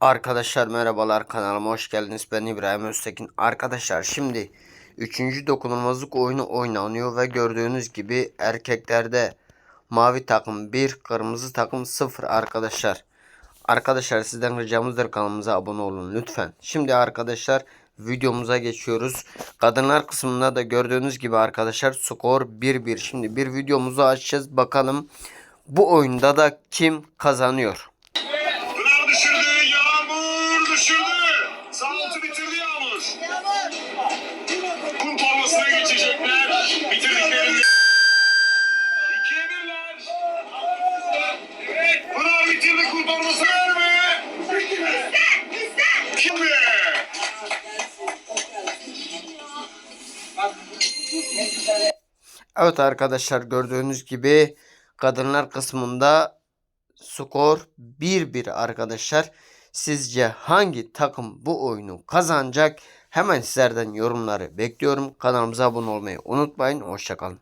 Arkadaşlar merhabalar kanalıma hoş geldiniz. Ben İbrahim Öztekin. Arkadaşlar şimdi 3. dokunulmazlık oyunu oynanıyor ve gördüğünüz gibi erkeklerde mavi takım 1, kırmızı takım 0 arkadaşlar. Arkadaşlar sizden ricamızdır kanalımıza abone olun lütfen. Şimdi arkadaşlar videomuza geçiyoruz. Kadınlar kısmında da gördüğünüz gibi arkadaşlar skor 1-1. Şimdi bir videomuzu açacağız bakalım bu oyunda da kim kazanıyor. Kum geçecekler. Bitirdiklerinde. İkiye birler. Evet. Pınar bitirdi kum torbası verme. Evet arkadaşlar gördüğünüz gibi kadınlar kısmında skor 1-1 arkadaşlar. Sizce hangi takım bu oyunu kazanacak? Hemen sizlerden yorumları bekliyorum. Kanalımıza abone olmayı unutmayın. Hoşçakalın.